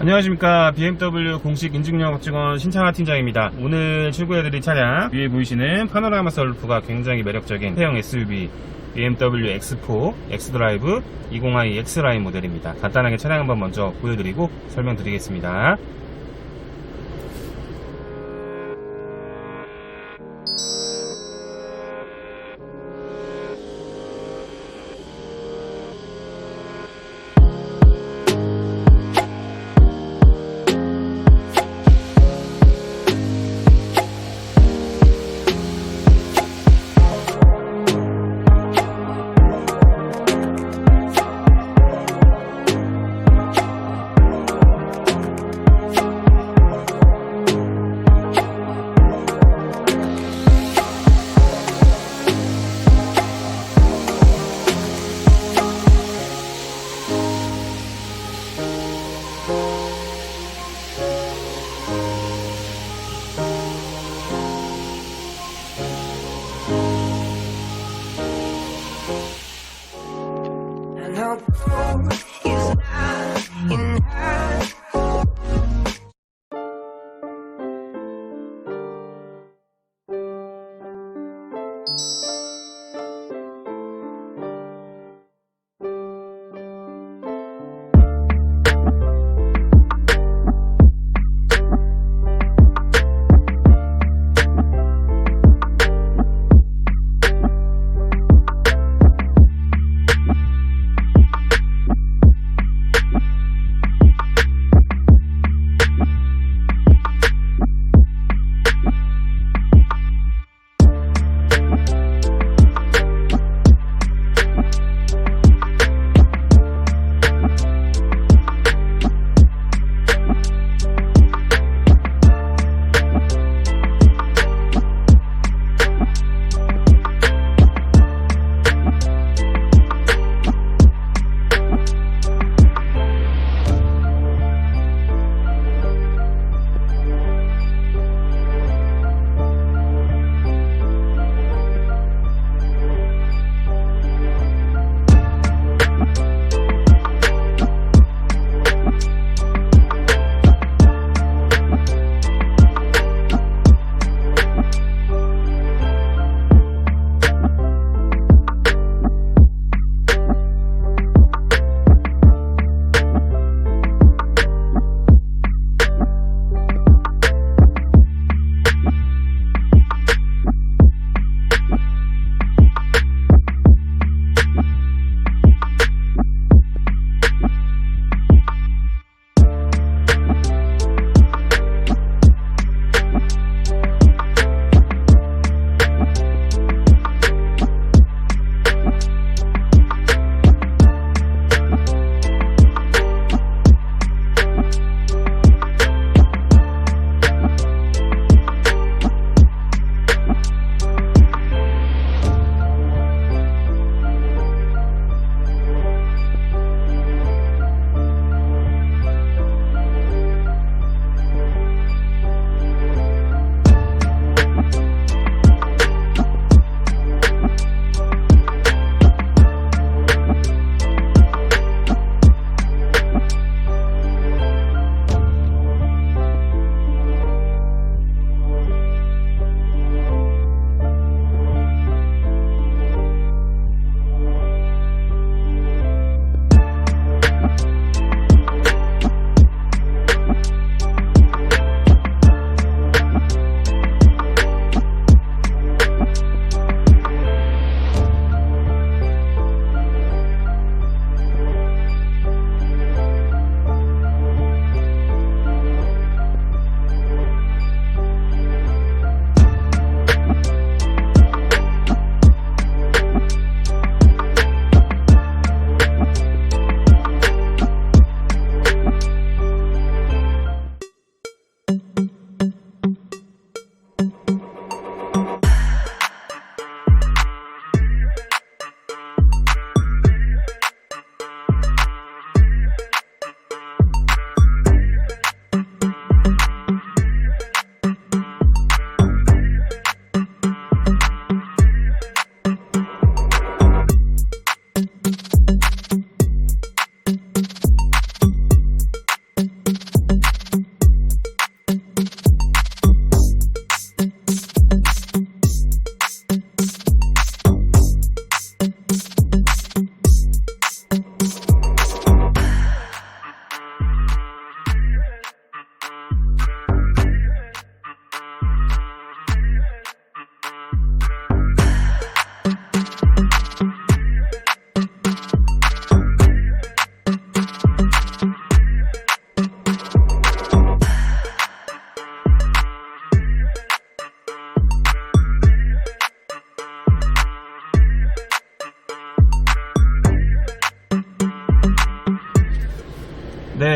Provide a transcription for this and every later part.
안녕하십니까. BMW 공식 인증영업 직원 신창하 팀장입니다. 오늘 출고해드릴 차량 위에 보이시는 파노라마 썰루프가 굉장히 매력적인 태형 SUV BMW X4 X드라이브 20i X라인 모델입니다. 간단하게 차량 한번 먼저 보여드리고 설명드리겠습니다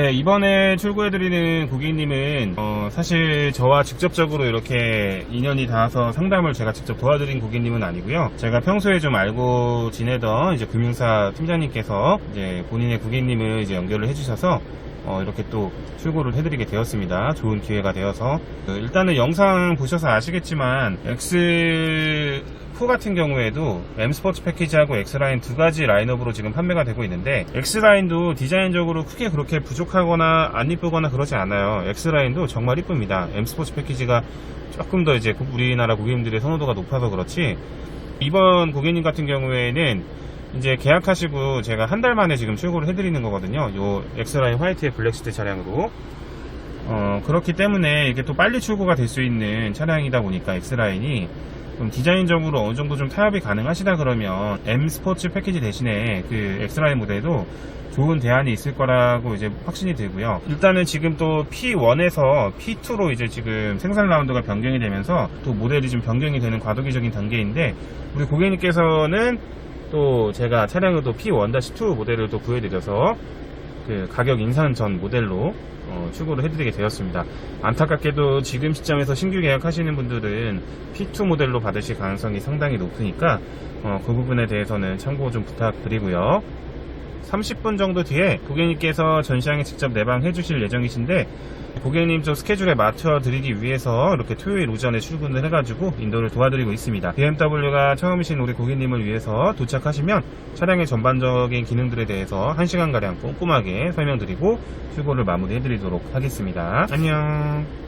네, 이번에 출고해드리는 고객님은, 어, 사실 저와 직접적으로 이렇게 인연이 닿아서 상담을 제가 직접 도와드린 고객님은 아니고요. 제가 평소에 좀 알고 지내던 이제 금융사 팀장님께서 이제 본인의 고객님을 이제 연결을 해주셔서 어, 이렇게 또 출고를 해드리게 되었습니다. 좋은 기회가 되어서. 그, 일단은 영상 보셔서 아시겠지만, X4 같은 경우에도 M 스포츠 패키지하고 X라인 두 가지 라인업으로 지금 판매가 되고 있는데, X라인도 디자인적으로 크게 그렇게 부족하거나 안 이쁘거나 그러지 않아요. X라인도 정말 이쁩니다. M 스포츠 패키지가 조금 더 이제 우리나라 고객님들의 선호도가 높아서 그렇지, 이번 고객님 같은 경우에는 이제 계약하시고 제가 한 달 만에 지금 출고를 해드리는 거거든요. 요 엑스라인 화이트의 블랙시트 차량으로. 어, 그렇기 때문에 이게 또 빨리 출고가 될 수 있는 차량이다 보니까 엑스라인이 좀 디자인적으로 어느 정도 좀 타협이 가능하시다 그러면 M 스포츠 패키지 대신에 그 엑스라인 모델도 좋은 대안이 있을 거라고 이제 확신이 들고요. 일단은 지금 또 P1에서 P2로 이제 지금 생산 라운드가 변경이 되면서 또 모델이 좀 변경이 되는 과도기적인 단계인데 우리 고객님께서는 또 제가 차량을 또 P1-2 모델을 또 구해드려서 그 가격 인상 전 모델로 어, 출고를 해드리게 되었습니다. 안타깝게도 지금 시점에서 신규 계약하시는 분들은 P2 모델로 받으실 가능성이 상당히 높으니까 어, 그 부분에 대해서는 참고 좀 부탁드리고요. 30분 정도 뒤에 고객님께서 전시장에 직접 내방해 주실 예정이신데 고객님 좀 스케줄에 맞춰 드리기 위해서 이렇게 토요일 오전에 출근을 해가지고 인도를 도와드리고 있습니다. BMW가 처음이신 우리 고객님을 위해서 도착하시면 차량의 전반적인 기능들에 대해서 1시간가량 꼼꼼하게 설명드리고 출고를 마무리해 드리도록 하겠습니다. 안녕